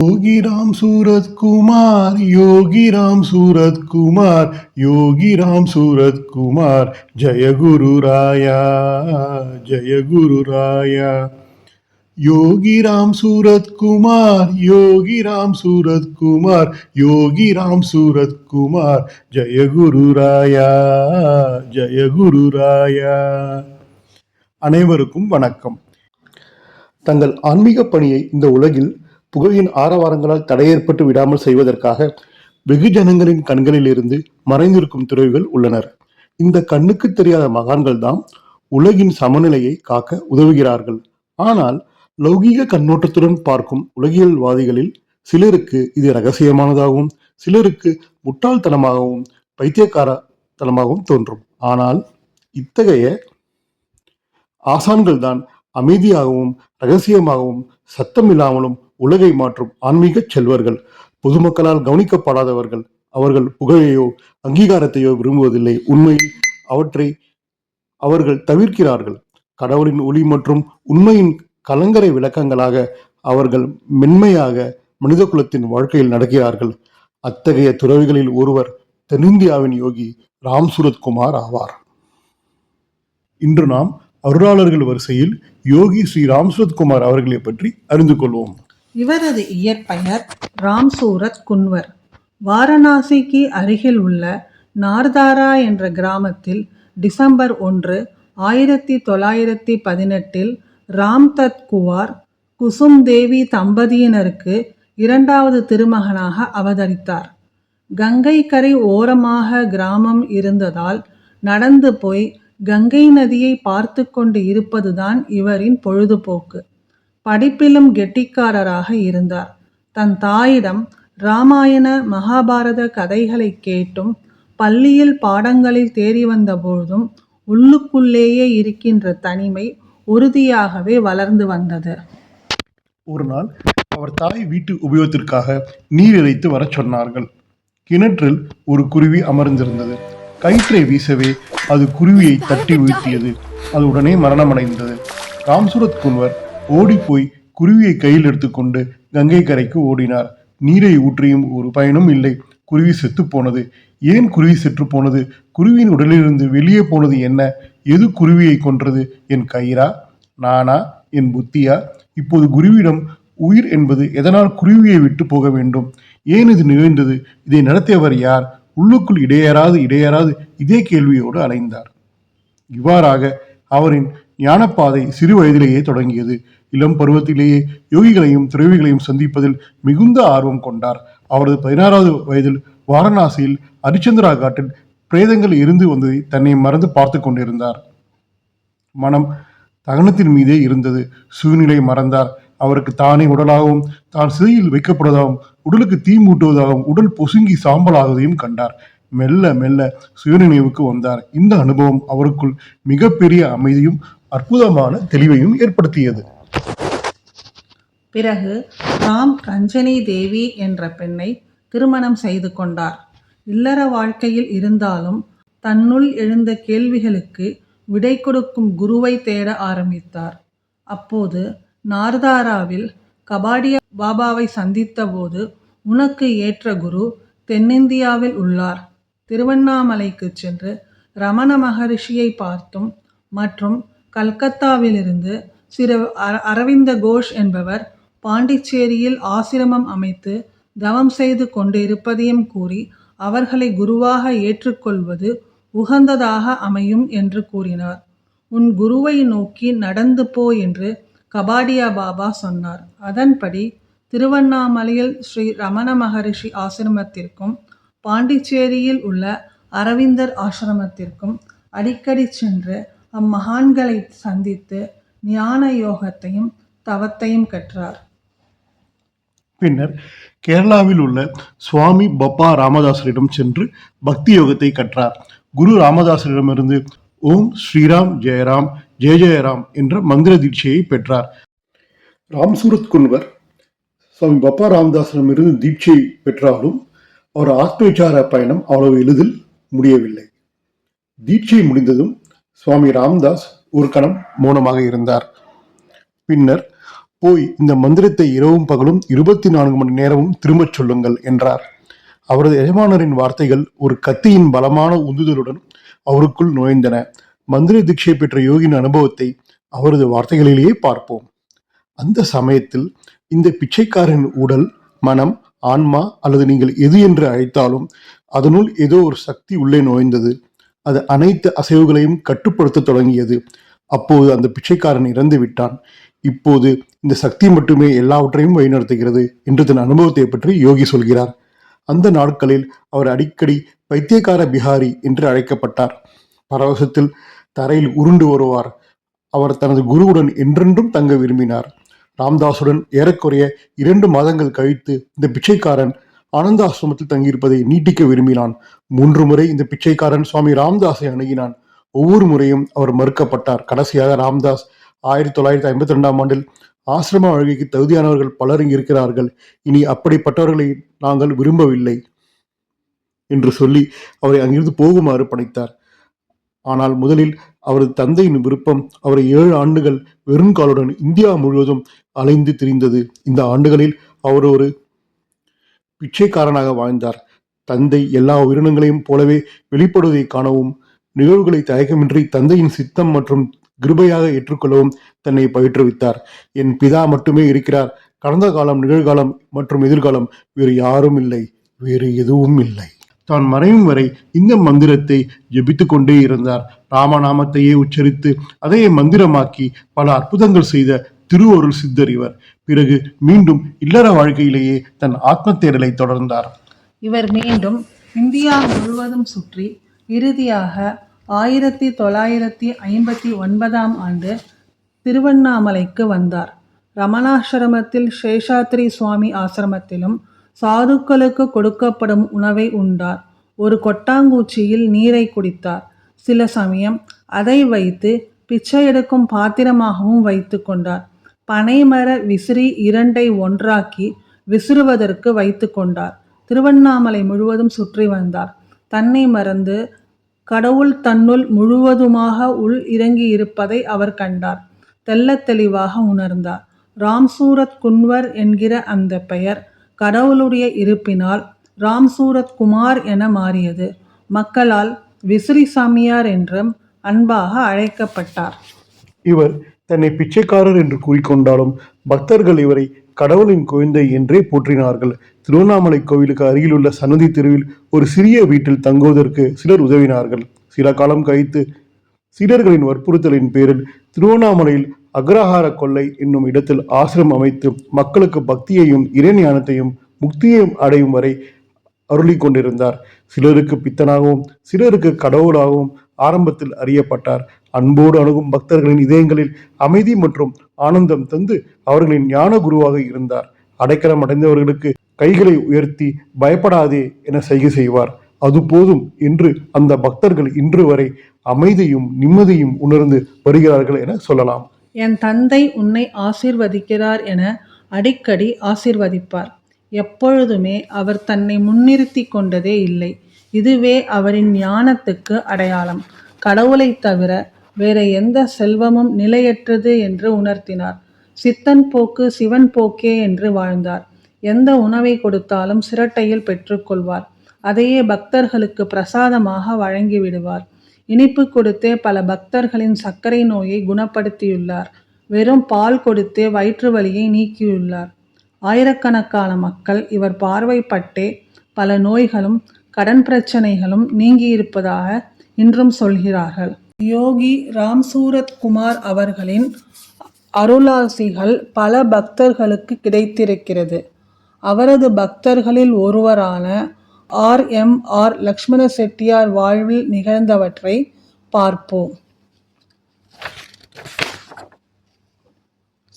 யோகிராம் சூரத்குமார் யோகிராம் சூரத்குமார் யோகிராம் சூரத்குமார் ஜெயகுரு ராயா ஜெயகுரு ராயா. குமார் சூரத்குமார் யோகிராம் சூரத் குமார் ஜெய குரு ராயா ஜெய குரு ராயா. அனைவருக்கும் வணக்கம். தங்கள் ஆன்மீக பணியை இந்த உலகில் புகழின் ஆரவாரங்களால் தடையேற்பட்டு விடாமல் செய்வதற்காக வெகுஜனங்களின் கண்களில் இருந்து மறைந்திருக்கும் துறவிகள் உள்ளனர். இந்த கண்ணுக்கு தெரியாத மகான்கள் தான் உலகின் சமநிலையை காக்க உதவுகிறார்கள். ஆனால் லௌகீக கண்ணோட்டத்துடன் பார்க்கும் உலகியல்வாதிகளில் சிலருக்கு இது ரகசியமானதாகவும் சிலருக்கு முட்டாள்தனமாகவும் பைத்தியக்காரத்தனமாகவும் தோன்றும். ஆனால் இத்தகைய ஆசான்கள் தான் அமைதியாகவும் ரகசியமாகவும் சத்தமில்லாமலும் உலகை மாற்றும் ஆன்மீக செல்வர்கள் பொதுமக்களால் கவனிக்கப்படாதவர்கள் அவர்கள் புகழையோ அங்கீகாரத்தையோ விரும்புவதில்லை. உண்மையில் அவற்றை அவர்கள் தவிர்க்கிறார்கள். கடவுளின் ஒளி மற்றும் உண்மையின் கலங்கரை விளக்கங்களாக அவர்கள் மென்மையாக மனித குலத்தின் வாழ்க்கையில் நடக்கிறார்கள். அத்தகைய துறவிகளில் ஒருவர் தென்னிந்தியாவின் யோகி ராம் குமார் ஆவார். இன்று நாம் அருளாளர்கள் வரிசையில் யோகி ஸ்ரீ ராம் குமார் அவர்களை பற்றி அறிந்து கொள்வோம். இவரது இயற்பெயர் ராம்சூரத் குன்வர். வாரணாசிக்கு அருகில் உள்ள நார்தாரா என்ற கிராமத்தில் டிசம்பர் ஒன்று ஆயிரத்தி தொள்ளாயிரத்தி பதினெட்டில் ராம்தத் குவார் குசும் தேவி தம்பதியினருக்கு இரண்டாவது திருமகனாக அவதரித்தார். கங்கை கரை ஓரமாக கிராமம் இருந்ததால் நடந்து போய் கங்கை நதியை பார்த்து கொண்டு இருப்பதுதான் இவரின் பொழுதுபோக்கு. படிப்பிலும் கெட்டிக்காரராக இருந்தார். தன் தாயிடம் ராமாயண மகாபாரத கதைகளை கேட்டும் பள்ளியில் பாடங்களில் தேறி வந்த உள்ளுக்குள்ளேயே இருக்கின்ற தனிமை உறுதியாகவே வளர்ந்து வந்தது. ஒரு நாள் அவர் தாய் வீட்டு உபயோகத்திற்காக நீர் இறைத்து வரச் சொன்னார்கள். கிணற்றில் ஒரு குருவி அமர்ந்திருந்தது. கயிற்றை வீசவே அது குருவியை தட்டி வீழ்த்தியது. அது உடனே மரணமடைந்தது. ராம்சூரத் குன்வர் ஓடிப்போய் குருவியை கையில் எடுத்துக்கொண்டு கங்கை கரைக்கு ஓடினார். நீரை ஊற்றியும் ஒரு பயனும் இல்லை. குருவி செத்து போனது. ஏன் குருவி செற்று போனது? குருவியின் உடலிலிருந்து வெளியே போனது என்ன? எது குருவியை கொன்றது? என் கயிறா? நானா? என் புத்தியா? இப்போது குருவிடம் உயிர் என்பது எதனால் குருவியை விட்டு போக வேண்டும்? ஏன் இது நிகழ்ந்தது? இதை நடத்தியவர் யார்? உள்ளுக்குள் இடையறாது இடையறாது இதே கேள்வியோடு அலைந்தார். இவ்வாறாக அவரின் ஞானப்பாதை சிறு வயதிலேயே தொடங்கியது. இளம் பருவத்திலேயே யோகிகளையும் துறவிகளையும் சந்திப்பதில் மிகுந்த ஆர்வம் கொண்டார். அவரது பதினாறாவது வயதில் வாரணாசியில் ஹரிச்சந்திரா காட்டில் பிரேதங்கள் இருந்து வந்ததை தன்னை மறந்து பார்த்து கொண்டிருந்தார். மனம் தகனத்தின் மீதே இருந்தது. சூழ்நிலை மறந்தார். அவருக்கு தானே உடலாகவும் தான் சிறையில் வைக்கப்படுவதாகவும் உடலுக்கு தீ மூட்டுவதாகவும் உடல் பொசுங்கி சாம்பலாகுவதையும் கண்டார். மெல்ல மெல்ல சுயநினைவுக்கு வந்தார். இந்த அனுபவம் அவருக்குள் மிகப்பெரிய அமைதியும் அற்புதமான தெளிவையும் ஏற்படுத்தியது. பிறகு ராம் ரஞ்சனி தேவி என்ற பெண்ணை திருமணம் செய்து கொண்டார். இல்லற வாழ்க்கையில் இருந்தாலும் தன்னுள் எழுந்த கேள்விகளுக்கு விடை கொடுக்கும் குருவை தேட ஆரம்பித்தார். அப்போது நார்தாராவில் கபாடியா பாபாவை சந்தித்தபோது உனக்கு ஏற்ற குரு தென்னிந்தியாவில் உள்ளார். திருவண்ணாமலைக்கு சென்று ரமண மகரிஷியை பார்த்தும் மற்றும் கல்கத்தாவிலிருந்து சிறு அர- அரவிந்த கோஷ் என்பவர் பாண்டிச்சேரியில் ஆசிரமம் அமைத்து தவம் செய்து கொண்டிருப்பதையும் கூறி அவர்களை குருவாக ஏற்றுக்கொள்வது உகந்ததாக அமையும் என்று கூறினார். உன் குருவை நோக்கி நடந்து போ என்று கபாடியா பாபா சொன்னார். அதன்படி திருவண்ணாமலையில் ஸ்ரீ ரமண மகரிஷி ஆசிரமத்திற்கும் பாண்டிச்சேரியில் உள்ள அரவிந்தர் ஆசிரமத்திற்கும் அடிக்கடி சென்று அம்மகான்களை சந்தித்து ஞான யோகத்தையும் தவத்தையும் கற்றார். பின்னர் கேரளாவில் உள்ள சுவாமி பப்பா ராமதாசரிடம் சென்று பக்தி யோகத்தை கற்றார். குரு ராமதாசரிடமிருந்து ஓம் ஸ்ரீராம் ஜெயராம் ஜெய ஜெயராம் என்ற மந்திர தீட்சையை பெற்றார். ராம்சூரத் குன்வர் சுவாமி பப்பா ராமதாசரிடமிருந்து தீட்சை பெற்றாலும் அவர் ஆத்மவிச்சார பயணம் அவ்வளவு எளிதில் முடியவில்லை. தீட்சை முடிந்ததும் சுவாமி ராம்தாஸ் ஒரு கணம் மௌனமாக இருந்தார். பின்னர் போய் இந்த மந்திரத்தை இரவும் பகலும் இருபத்தி நான்கு மணி நேரமும் திரும்பச் சொல்லுங்கள் என்றார். அவரது எஜமானரின் வார்த்தைகள் ஒரு கத்தியின் பலமான உந்துதலுடன் அவருக்குள் நுழைந்தன. மந்திர தீட்சை பெற்ற யோகியின் அனுபவத்தை அவரது வார்த்தைகளிலேயே பார்ப்போம். அந்த சமயத்தில் இந்த பிச்சைக்காரன் உடல் மனம் ஆன்மா அல்லது நீங்கள் எது என்று அழைத்தாலும் அதனுள் ஏதோ ஒரு சக்தி உள்ளே நுழைந்தது. அது அனைத்து அசைவுகளையும் கட்டுப்படுத்த தொடங்கியது. அப்போது அந்த பிச்சைக்காரன் இறந்து விட்டான். இப்போது இந்த சக்தி மட்டுமே எல்லாவற்றையும் வழிநடத்துகிறது என்று தன் அனுபவத்தை பற்றி யோகி சொல்கிறார். அந்த நாட்களில் அவர் அடிக்கடி பைத்தியக்கார பிஹாரி என்று அழைக்கப்பட்டார். பரவசத்தில் தரையில் உருண்டு வருவார் அவர் தனது குருவுடன் என்றென்றும் தங்க விரும்பினார். ராம்தாசுடன் ஏறக்குறைய இரண்டு மாதங்கள் கழித்து இந்த பிச்சைக்காரன் ஆனந்த ஆசிரமத்தில் தங்கியிருப்பதை நீட்டிக்க விரும்பினான். மூன்று முறை இந்த பிச்சைக்காரன் சுவாமி ராம்தாஸை அணுகினான். ஒவ்வொரு முறையும் அவர் மறுக்கப்பட்டார். கடைசியாக ராம்தாஸ் ஆயிரத்தி தொள்ளாயிரத்தி ஐம்பத்தி ரெண்டாம் ஆண்டில் ஆசிரம வாழ்க்கைக்கு தகுதியானவர்கள் பலர் இருக்கிறார்கள். இனி அப்படிப்பட்டவர்களை நாங்கள் விரும்பவில்லை என்று சொல்லி அவரை அங்கிருந்து போகுமாறு பணித்தார் ஆனால் முதலில் அவரது தந்தையின் விருப்பம் அவரை ஏழு ஆண்டுகள் வெறுங்காலுடன் இந்தியா முழுவதும் அலைந்து திரிந்தது. இந்த ஆண்டுகளில் அவர் ஒரு பிச்சைக்காரனாக வாழ்ந்தார். தந்தை எல்லா உயிரினங்களையும் போலவே வெளிப்படுவதை காணவும் நிகழ்வுகளை தயக்கமின்றி தந்தையின் சித்தம் மற்றும் கிருபையாக ஏற்றுக்கொள்ளவும் தன்னை பயிற்றுவித்தார். என் பிதா மட்டுமே இருக்கிறார். கடந்த காலம் நிகழ்காலம் மற்றும் எதிர்காலம் வேறு யாரும் இல்லை. வேறு எதுவும் இல்லை. தான் மறையும் வரை இந்த மந்திரத்தை ஜெபித்துக் கொண்டே இருந்தார். ராமநாமத்தையே உச்சரித்து அதையே மந்திரமாக்கி பல அற்புதங்கள் செய்த திருவருள் சித்தர் இவர். பிறகு மீண்டும் இல்லற வாழ்க்கையிலேயே தன் ஆத்ம தேடலை தொடர்ந்தார். இவர் மீண்டும் இந்தியா முழுவதும் சுற்றி இறுதியாக ஆயிரத்தி தொள்ளாயிரத்தி ஐம்பத்தி ஒன்பதாம் ஆண்டு திருவண்ணாமலைக்கு வந்தார். ரமணாசிரமத்தில் சேஷாத்ரி சுவாமி ஆசிரமத்திலும் சாதுக்களுக்கு கொடுக்கப்படும் உணவை உண்டார். ஒரு கொட்டாங்கூச்சியில் நீரை குடித்தார். சில சமயம் அதை வைத்து பிச்சை எடுக்கும் பாத்திரமாகவும் வைத்து கொண்டார். பனைமர விசிறி இரண்டை ஒன்றாக்கி விசிறுவதற்கு வைத்து கொண்டார். திருவண்ணாமலை முழுவதும் சுற்றி வந்தார். தன்னை மறந்து கடவுள் தன்னுள் முழுவதுமாக உள் இறங்கி இருப்பதை அவர் கண்டார். தெல்ல தெளிவாக உணர்ந்தார். ராம்சூரத் குன்வர் என்கிற அந்த பெயர் கடவுளுடைய இருப்பினால் ராம்சூரத் குமார் என மாறியது. மக்களால் விசிறி சாமியார் என்றும் அன்பாக அழைக்கப்பட்டார். இவர் தன்னை பிச்சைக்காரர் என்று கூறிக்கொண்டாலும் பக்தர்கள் இவரை கடவுளின் குழந்தை என்றே போற்றினார்கள். திருவண்ணாமலை கோவிலுக்கு அருகிலுள்ள சன்னதி தெருவில் ஒரு சிறிய வீட்டில் தங்குவதற்கு சிலர் உதவினார்கள். சில காலம் கழித்து சீடர்களின் வற்புறுத்தலின் பேரில் திருவண்ணாமலையில் அக்ரஹார கொள்ளை என்னும் இடத்தில் ஆசிரம் அமைத்து மக்களுக்கு பக்தியையும் இறைஞானத்தையும் முக்தியையும் அடையும் வரை அருளி கொண்டிருந்தார். சிலருக்கு பித்தனாகவும் சிலருக்கு கடவுளாகவும் ஆரம்பத்தில் அறியப்பட்டார். அன்போடு அணுகும் பக்தர்களின் இதயங்களில் அமைதி மற்றும் ஆனந்தம் தந்து அவர்களின் ஞான குருவாக இருந்தார். அடைக்கலம் அடைந்தவர்களுக்கு கைகளை உயர்த்தி பயப்படாதே என செய்கை செய்வார். அது போதும் என்று அந்த பக்தர்கள் இன்று வரை அமைதியும் நிம்மதியும் உணர்ந்து வருகிறார்கள் என சொல்லலாம். என் தந்தை உன்னை ஆசீர்வதிக்கிறார் என அடிக்கடி ஆசீர்வதிப்பார். எப்பொழுதுமே அவர் தன்னை முன்னிறுத்தி கொண்டதே இல்லை. இதுவே அவரின் ஞானத்துக்கு அடையாளம். கடவுளை தவிர வேற எந்த செல்வமும் நிலையற்றது என்று உணர்த்தினார். சித்தன் போக்கு சிவன் போக்கே என்று வாழ்ந்தார். எந்த உணவை கொடுத்தாலும் சிரட்டையில் பெற்றுக்கொள்வார் அதையே பக்தர்களுக்கு பிரசாதமாக வழங்கி விடுவார். இனிப்பு கொடுத்தே பல பக்தர்களின் சர்க்கரை நோயை குணப்படுத்தியுள்ளார். வெறும் பால் கொடுத்தே வயிற்று வலியை நீக்கியுள்ளார். ஆயிரக்கணக்கான மக்கள் இவர் பார்வைப்பட்டே பல நோய்களும் கடன் பிரச்சனைகளும் நீங்கியிருப்பதாக இன்றும் சொல்கிறார்கள். யோகி ராம்சூரத் குமார் அவர்களின் அருளாசிகள் பல பக்தர்களுக்கு கிடைத்திருக்கிறது. அவரது பக்தர்களில் ஒருவரான R. M. R. Lakshmana Chettiar வாழ்வில் நிகழ்ந்தவற்றை பார்ப்போம்.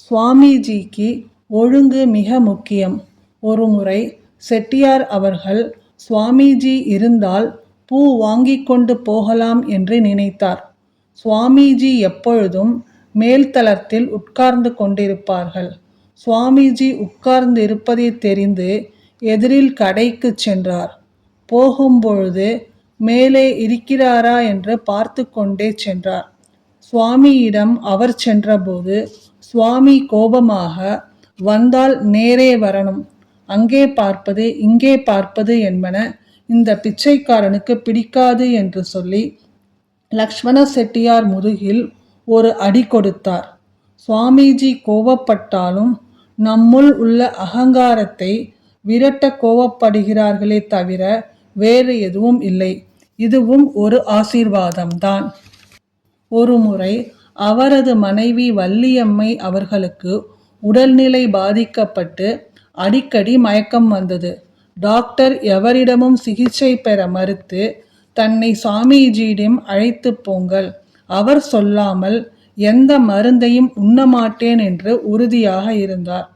சுவாமிஜிக்கு ஒழுங்கு மிக முக்கியம். ஒருமுறை செட்டியார் அவர்கள் சுவாமிஜி இருந்தால் பூ வாங்கிக் கொண்டு போகலாம் என்று நினைத்தார். சுவாமிஜி எப்பொழுதும் மேல்தளத்தில் உட்கார்ந்து கொண்டிருப்பார்கள். சுவாமிஜி உட்கார்ந்து இருப்பதை தெரிந்து எதிரில் கடைக்கு சென்றார். போகும்பொழுது மேலே இருக்கிறாரா? என்று பார்த்து கொண்டே சென்றார். சுவாமியிடம் அவர் சென்றபோது சுவாமி கோபமாக வந்தால் நேரே வரணும். அங்கே பார்ப்பது இங்கே பார்ப்பது என்பன இந்த பிச்சைக்காரனுக்கு பிடிக்காது என்று சொல்லி லக்ஷ்மண செட்டியார் முதுகில் ஒரு அடி கொடுத்தார். சுவாமிஜி கோபப்பட்டாலும் நம்முள் உள்ள அகங்காரத்தை விரட்ட கோவப்படுகிறார்களே தவிர வேறு எதுவும் இல்லை. இதுவும் ஒரு ஆசீர்வாதம்தான். ஒருமுறை அவரது மனைவி வள்ளியம்மை அவர்களுக்கு உடல்நிலை பாதிக்கப்பட்டு அடிக்கடி மயக்கம் வந்தது. டாக்டர் எவரிடமும் சிகிச்சை பெற மறுத்து தன்னை சுவாமிஜியிடம் அழைத்து போங்கள். அவர் சொல்லாமல் எந்த மருந்தையும் உண்ணமாட்டேன் என்று உறுதியாக இருந்தார்.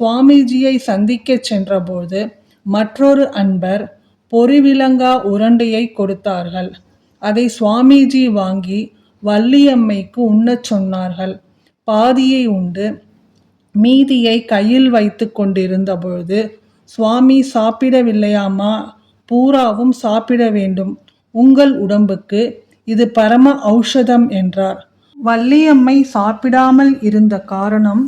சுவாமிஜியை சந்திக்கச் சென்றபோது மற்றொரு அன்பர் பொறிவிலங்கா உருண்டையை கொடுத்தார்கள். அதை சுவாமிஜி வாங்கி வள்ளியம்மைக்கு உண்ணச் சொன்னார்கள். பாதியை உண்டு. மீதியை கையில் வைத்து கொண்டிருந்த பொழுது சுவாமி சாப்பிடவில்லையாமா பூராவும் சாப்பிட வேண்டும். உங்கள் உடம்புக்கு இது பரம ஔஷதம் என்றார். வள்ளியம்மை சாப்பிடாமல் இருந்த காரணம்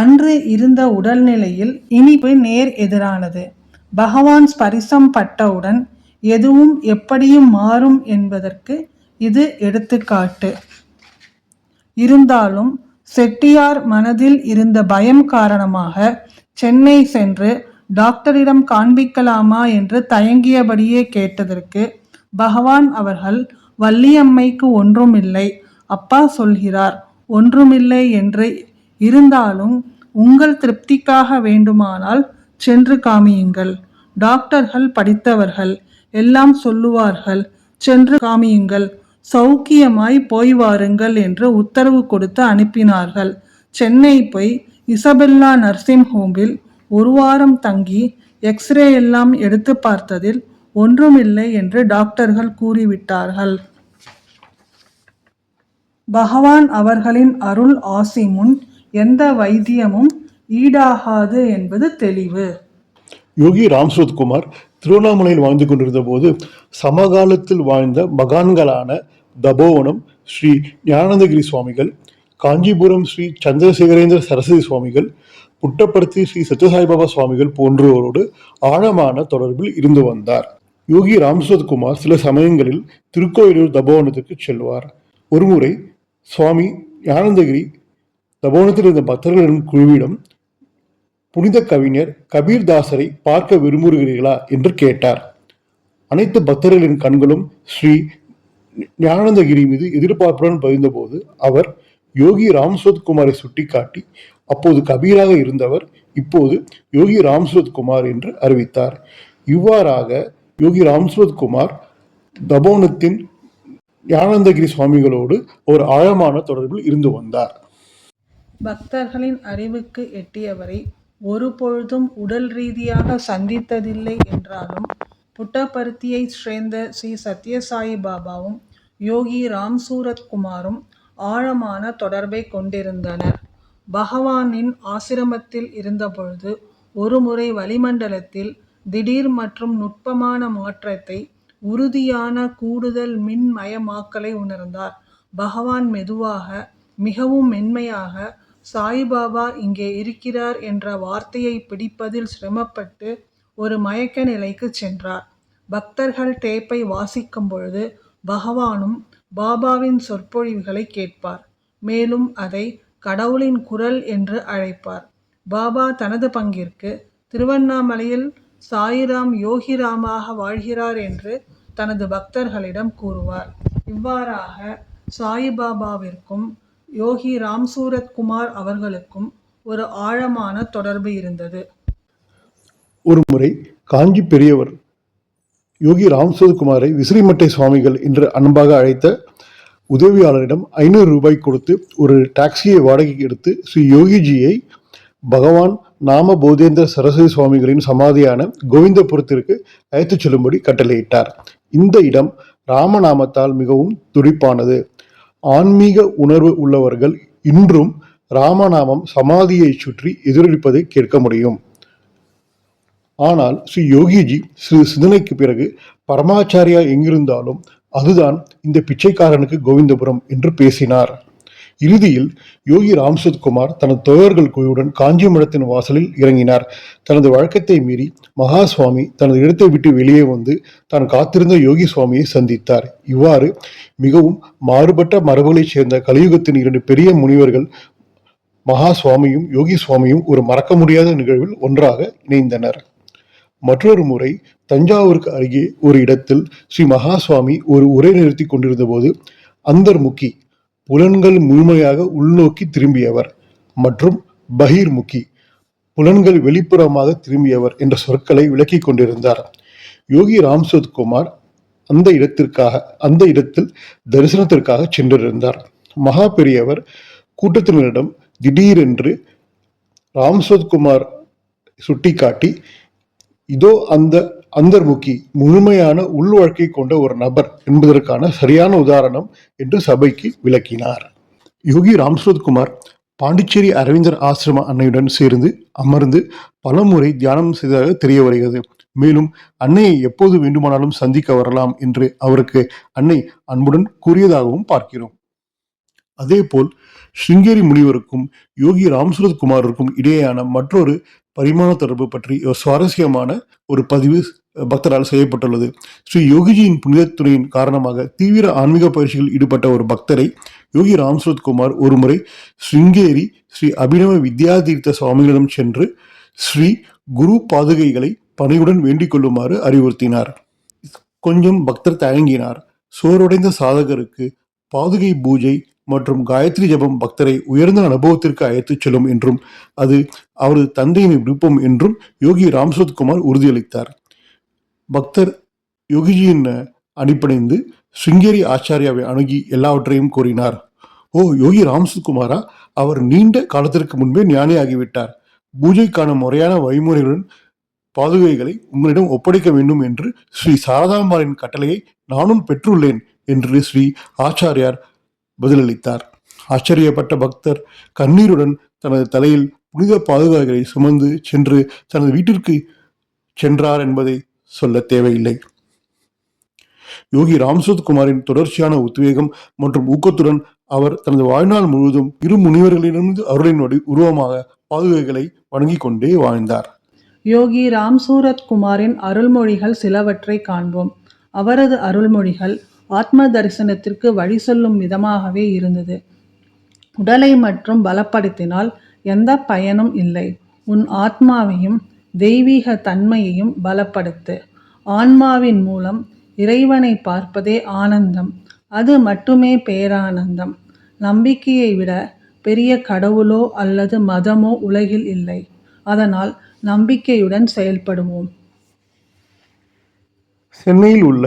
அன்று இருந்த உடல்நிலையில் இனிப்பு நேர் எதிரானது. பகவான் ஸ்பரிசம் பட்டவுடன் எதுவும் எப்படியும் மாறும் என்பதற்கு இது எடுத்துக்காட்டு. இருந்தாலும் செட்டியார் மனதில் இருந்த பயம் காரணமாக சென்னை சென்று டாக்டரிடம் காண்பிக்கலாமா என்று தயங்கியபடியே கேட்டதற்கு பகவான் அவர்கள் வள்ளியம்மைக்கு ஒன்றுமில்லை. அப்பா சொல்கிறார் ஒன்றுமில்லை என்று இருந்தாலும் உங்கள் திருப்திக்காக வேண்டுமானால் சென்று காமியுங்கள். டாக்டர்கள் படித்தவர்கள் எல்லாம் சொல்லுவார்கள் சென்று காமியுங்கள். சௌக்கியமாய் போய் வாருங்கள் என்று உத்தரவு கொடுத்து அனுப்பினார்கள். சென்னை போய் இசபெல்லா நர்சிங் ஹோமில் ஒரு வாரம் தங்கி எக்ஸ்ரே எல்லாம் எடுத்து பார்த்ததில் ஒன்றுமில்லை என்று டாக்டர்கள் கூறிவிட்டார்கள். பகவான் அவர்களின் அருள் ஆசி முன் எந்த வைத்தியமும் ஈடாகாது என்பது தெளிவு. யோகி ராம்சுத் குமார் திருவண்ணாமலையில் வாழ்ந்து கொண்டிருந்த போது சமகாலத்தில் வாழ்ந்த மகான்களான தபோவனம் ஸ்ரீ ஞானந்தகிரி சுவாமிகள் காஞ்சிபுரம் ஸ்ரீ சந்திரசேகரேந்திர சரஸ்வதி சுவாமிகள் புட்டப்படுத்தி ஸ்ரீ சத்யசாய்பாபா சுவாமிகள் போன்றோரோடு ஆழமான தொடர்பில் இருந்து வந்தார். யோகி ராம்சுரத் குமார் சில சமயங்களில் திருக்கோயிலூர் தபோவனத்துக்கு செல்வார். ஒருமுறை சுவாமி ஞானந்தகிரி தபோவனத்தில் இருந்த பக்தர்களின் குழுவிடம் புனித கவிஞர் கபீர்தாசரை பார்க்க விரும்புகிறீர்களா? என்று கேட்டார். அனைத்து பக்தர்களின் கண்களும் ஸ்ரீ ஞானந்தகிரி மீது எதிர்பார்ப்புடன் பதிந்தபோது அவர் யோகி ராம்சுரத் குமாரை சுட்டிக்காட்டி அப்போது கபீராக இருந்தவர் இப்போது யோகி ராம்சுரத் குமார் என்று அறிவித்தார். இவ்வாறாக யோகி ராம்ஸ்வத் குமார் தபோனத்தின் ஞானந்தகிரி சுவாமிகளோடு ஒரு ஆழமான தொடர்பில் இருந்து வந்தார். பக்தர்களின் அறிவுக்கு எட்டியவரை ஒருபொழுதும் உடல் ரீதியாக சந்தித்ததில்லை என்றாலும் புட்டபர்த்தியைச் சேர்ந்த ஸ்ரீ சத்யசாயி பாபாவும் யோகி ராம்சூரத் குமாரும் ஆழமான தொடர்பை கொண்டிருந்தனர். பகவானின் ஆசிரமத்தில் இருந்தபொழுது ஒருமுறை வளிமண்டலத்தில் திடீர் மற்றும் நுட்பமான மாற்றத்தை உறுதியான கூடுதல் மின்மயமாக்கலை உணர்ந்தார். பகவான் மெதுவாக மிகவும் மென்மையாக சாய்பாபா இங்கே இருக்கிறார் என்ற வார்த்தையை பிடிப்பதில் சிரமப்பட்டு ஒரு மயக்க நிலைக்கு சென்றார். பக்தர்கள் டேப்பை வாசிக்கும் பொழுது பகவானும் பாபாவின் சொற்பொழிவுகளை கேட்பார். மேலும் அதை கடவுளின் குரல் என்று அழைப்பார். பாபா தனது பங்கிற்கு திருவண்ணாமலையில் சாயிராம் யோகிராமாக வாழ்கிறார் என்று தனது பக்தர்களிடம் கூறுவார். இவ்வாறாக சாயிபாபாவிற்கும் யோகி ராம்சூரத் குமார் அவர்களுக்கும் ஒரு ஆழமான தொடர்பு இருந்தது. ஒருமுறை காஞ்சி பெரியவர் யோகி ராம்சுரத்குமாரை விசிறிமட்டை சுவாமிகள் என்று அன்பாக அழைத்த உதவியாளரிடம் ஐநூறு ரூபாய் கொடுத்து ஒரு டாக்ஸியை வாடகைக்கு எடுத்து ஸ்ரீ யோகிஜியை பகவான் நாம போதேந்திர சரஸ்வதி சுவாமிகளின் சமாதியான கோவிந்தபுரத்திற்கு அழைத்துச் செல்லும்படி கட்டளையிட்டார். இந்த இடம் ராமநாமத்தால் மிகவும் துடிப்பானது. ஆன்மீக உணர்வு உள்ளவர்கள் இன்றும் ராமநாமம் சமாதியை சுற்றி எதிரொலிப்பதை கேட்க முடியும். ஆனால் ஸ்ரீ யோகிஜி சிறு சிந்தனைக்கு பிறகு பரமாச்சாரியா எங்கிருந்தாலும் அதுதான் இந்த பிச்சைக்காரனுக்கு கோவிந்தபுரம் என்று பேசினார். இறுதியில் யோகி ராம்சத் குமார் தனது தோழர்கள் குழுவுடன் காஞ்சி மடத்தின் வாசலில் இறங்கினார். தனது வழக்கத்தை மீறி மகா சுவாமி தனது இடத்தை விட்டு வெளியே வந்து தான் காத்திருந்த யோகி சுவாமியை சந்தித்தார். இவ்வாறு மிகவும் மாறுபட்ட மரபுகளைச் சேர்ந்த கலியுகத்தின் இரண்டு பெரிய முனிவர்கள் மகா சுவாமியும் யோகி சுவாமியும் ஒரு மறக்க முடியாத நிகழ்வில் ஒன்றாக இணைந்தனர். மற்றொரு முறை தஞ்சாவூருக்கு அருகே ஒரு இடத்தில் ஸ்ரீ மகா சுவாமி ஒரு உரை நிறுத்தி கொண்டிருந்த போது அந்தர்முகி புலன்கள் முழுமையாக உள்நோக்கி திரும்பியவர் மற்றும் பகிர்முகி புலன்கள் வெளிப்புறமாக திரும்பியவர் என்ற சொற்களை விளக்கி கொண்டிருந்தார். யோகி ராம்சோத் குமார் அந்த இடத்திற்காக அந்த இடத்தில் தரிசனத்திற்காக சென்றிருந்தார். மகா பெரியவர் கூட்டத்தினரிடம் திடீரென்று ராம்சோத் குமார் சுட்டிக்காட்டி இதோ அந்த அந்தர்முகி முழுமையான உள்வழக்கை கொண்ட ஒரு நபர் என்பதற்கான சரியான உதாரணம் என்று சபைக்கு விளக்கினார். யோகி ராம்ஸ்ரோத் குமார் பாண்டிச்சேரி அரவிந்தர் ஆசிரம அன்னையுடன் சேர்ந்து அமர்ந்து பலமுறை தியானம் செய்ததாக தெரிய வருகிறது. மேலும் அன்னையை எப்போது வேண்டுமானாலும் சந்திக்க வரலாம் என்று அவருக்கு அன்னை அன்புடன் கூறியதாகவும் பார்க்கிறோம். அதேபோல் ஸ்ருங்கேரி முனிவருக்கும் யோகி ராம்சுரத் குமாருக்கும் இடையேயான மற்றொரு பரிமாண தொடர்பு பற்றி ஒரு சுவாரஸ்யமான ஒரு பதிவு பக்தரால் செய்யப்பட்டுள்ளது. ஸ்ரீ யோகிஜியின் புனிதத்துறையின் காரணமாக தீவிர ஆன்மீக பயிற்சியில் ஈடுபட்ட ஒரு பக்தரை யோகி ராம்சுரத் குமார் ஒருமுறை ஸ்ருங்கேரி ஸ்ரீ அபிநவ வித்யாதீர்த்த சுவாமிகளிடம் சென்று ஸ்ரீ குரு பாதுகைகளை பணியுடன் வேண்டிக் கொள்ளுமாறு அறிவுறுத்தினார். கொஞ்சம் பக்தர் தயங்கினார். சோர்வடைந்த சாதகருக்கு பாதுகை பூஜை மற்றும் காயத்ரி ஜபம் பக்தரை உயர்ந்த அனுபவத்திற்கு அழைத்துச் செல்லும் என்றும் அது அவரது தந்தையின் விருப்பம் என்றும் யோகி ராம்சுரத் குமார் உறுதியளித்தார். பக்தர் யோகிஜியின் அடிப்படைந்து சுங்கேரி ஆச்சாரியாவை அணுகி எல்லாவற்றையும் கூறினார். ஓ யோகி ராமசுக்குமாரா அவர் நீண்ட காலத்திற்கு முன்பே ஞானியாகிவிட்டார். பூஜைக்கான முறையான வழிமுறைகளுடன் பாதுகைகளை உங்களிடம் ஒப்படைக்க வேண்டும் என்று ஸ்ரீ சாரதாம்பாளின் கட்டளையை நானும் பெற்றுள்ளேன் என்று ஸ்ரீ ஆச்சாரியார் பதிலளித்தார். ஆச்சரியப்பட்ட பக்தர் கண்ணீருடன் தனது தலையில் புனித பாதுகாக்களை சுமந்து சென்று தனது வீட்டிற்கு சென்றார் என்பதை சொல்ல தேவையில்லை. யோகி ராம்சுத் குமாரின் தொடர்ச்சியான உத்வேகம் மற்றும் ஊக்கத்துடன் அவர் தனது வாழ்நாள் முழுவதும் இரு முனிவர்களிடமிருந்து அருளின் உருவமாக பாதுகைகளை வணங்கிக் கொண்டே வாழ்ந்தார். யோகி ராம்சூரத் குமாரின் அருள்மொழிகள் சிலவற்றை காண்போம். அவரது அருள்மொழிகள் ஆத்ம தரிசனத்திற்கு வழி சொல்லும் விதமாகவே இருந்தது. உடலை மற்றும் பலப்படுத்தினால் எந்த பயனும் இல்லை. உன் ஆத்மாவையும் தெய்வீக தன்மையையும் பலப்படுத்து. ஆன்மாவின் மூலம் இறைவனை பார்ப்பதே ஆனந்தம். அது மட்டுமே பேரானந்தம். நம்பிக்கையை விட பெரிய கடவுளோ அல்லது மதமோ உலகில் இல்லை. அதனால் நம்பிக்கையுடன் செயல்படுவோம். சென்னையில் உள்ள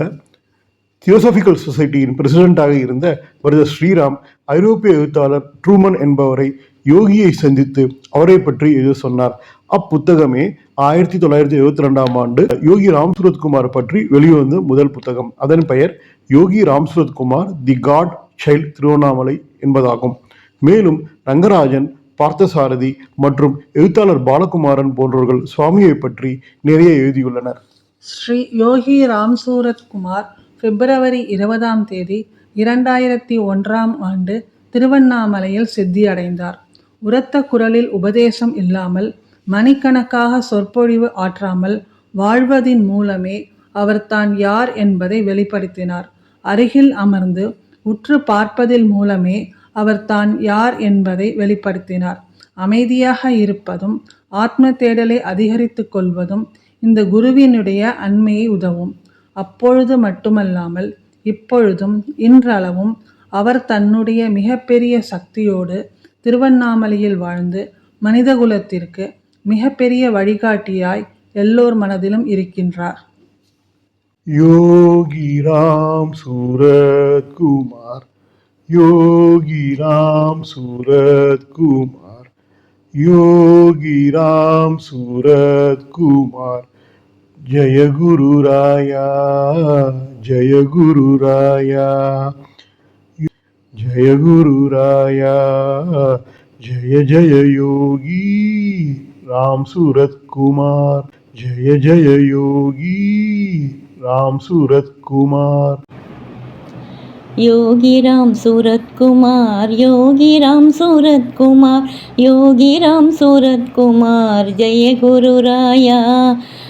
தியோசபிக்கல் சொசைட்டியின் பிரசிடென்ட்டாக இருந்த வருத ஸ்ரீராம் ஐரோப்பிய எழுத்தாளர் ட்ரூமன் என்பவரை யோகியை சந்தித்து அவரை பற்றி எது சொன்னார். அப்புத்தகமே ஆயிரத்தி தொள்ளாயிரத்தி எழுபத்தி ரெண்டாம் ஆண்டு யோகி ராம்சுரத்குமார் பற்றி வெளிவந்த முதல் புத்தகம். அதன் பெயர் Yogi Ramsuratkumar the God child Tiruvannamalai என்பதாகும். மேலும் ரங்கராஜன் பார்த்தசாரதி மற்றும் எழுத்தாளர் பாலகுமாரன் போன்றவர்கள் சுவாமியை பற்றி நிறைய எழுதியுள்ளனர். ஸ்ரீ யோகி ராம்சூரத் குமார் பிப்ரவரி இருபதாம் தேதி இரண்டாயிரத்தி ஒன்றாம் ஆண்டு திருவண்ணாமலையில் சித்தியடைந்தார். உரத்த குரலில் உபதேசம் இல்லாமல் மணிக்கணக்காக சொற்பொழிவு ஆற்றாமல் வாழ்வதின் மூலமே அவர் தான் யார் என்பதை வெளிப்படுத்தினார். அருகில் அமர்ந்து உற்று பார்ப்பதில் மூலமே அவர் தான் யார் என்பதை வெளிப்படுத்தினார். அமைதியாக இருப்பதும் ஆத்ம தேடலை அதிகரித்துக் கொள்வதும் இந்த குருவினுடைய அண்மையை உதவும். அப்பொழுது மட்டுமல்லாமல் இப்பொழுதும் இன்றளவும் அவர் தன்னுடைய மிகப்பெரிய சக்தியோடு திருவண்ணாமலையில் வாழ்ந்து மனிதகுலத்திற்கு மிகப்பெரிய வழிகாட்டியாய் எல்லோர் மனதிலும் இருக்கின்றார். யோகி ராம் சூரத் குமார் யோகி ராம் சூரத் குமார் யோகி ராம் சூரத் குமார் ஜய குரு ராயா ஜய குரு ராயா ஜய குரு ராயா ஜய ஜய யோகி. ராம் சூரத் குமார் ஜய ஜய யோகி ராம் சூரத் குமார் யோகிராம் சூரத்குமார் யோகிராம் சூரத்குமார் யோகிராம் சூரத்குமார் ஜெய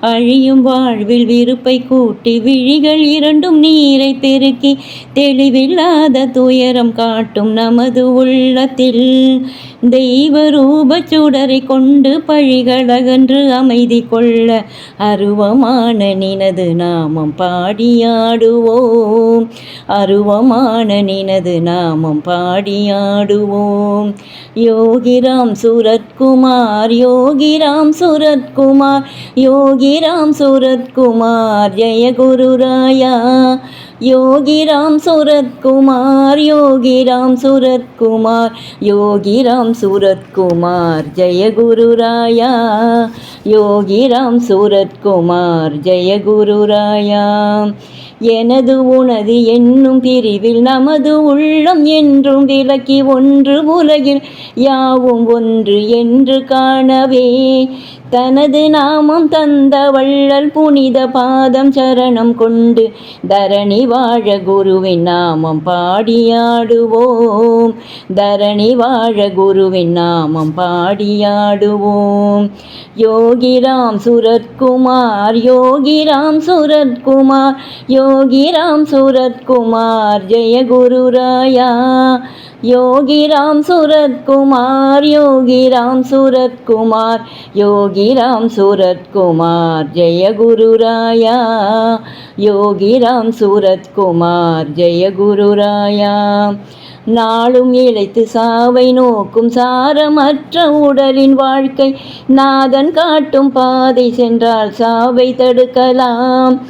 அழியும் வாழ்வில் விருப்பை கூட்டி விழிகள் இரண்டும் நீரை பெருக்கி தெளிவில்லாத துயரம் காட்டும் நமது உள்ளத்தில். தெய்வ ரூபச் சுடரை கொண்டு பழிகள் அகன்று அமைதி கொள்ள அருவமான நினது நாமம் பாடியாடுவோம். அருவமான நினது நாமம் பாடியாடுவோம். யோகிராம் சுரத்குமார் யோகிராம் சுரத்குமார் யோகி யோகிராம் சூரத்குமார் ஜெய குருராயா யோகிராம் சூரத்குமார் யோகிராம் சூரத்குமார் யோகிராம் சூரத்குமார் ஜெய குருராயா யோகிராம் சூரத்குமார் ஜெய குருராயா எனது உனது என்னும் பிரிவில் நமது உள்ளம் என்றும் விலக்கி ஒன்று உலகில் யாவும் ஒன்று என்று காணவே. தனது நாமம் தந்த வள்ளல் புனித பாதம் சரணம் கொண்டு தரணி வாழ குருவின் நாமம் பாடியாடுவோம். தரணி வாழ குருவின் நாமம் பாடியாடுவோம். யோகிராம் சுரத்குமார் யோகிராம் சுரத்குமார் யோகிராம் சுரத்குமார் ஜெய குருராயா யோகிராம் சூரத்குமார் யோகிராம் சூரத்குமார் யோகிராம் சூரத்குமார் ஜெய குருராயா. யோகிராம் சூரத்குமார் ஜெய குருராயா. நாளும் இழைத்து சாவை நோக்கும் சாரமற்ற உடலின் வாழ்க்கை நாதன் காட்டும் பாதை சென்றால் சாவை தடுக்கலாம்.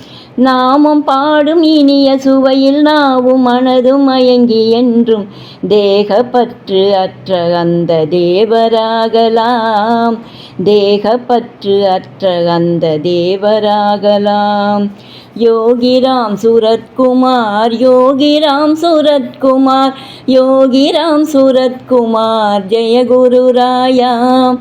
நாமும் பாடும் இனிய சுவையில் நாவும் மனதும் மயங்கி என்றும் தேகப்பற்று அற்ற அந்த தேவராகலாம். தேகப்பற்று அற்ற அந்த தேவராகலாம். யோகிராம் சூரத்குமார் யோகிராம் சூரத்குமார் யோகிராம் சூரத்குமார் ஜெயகுரு ராயாம்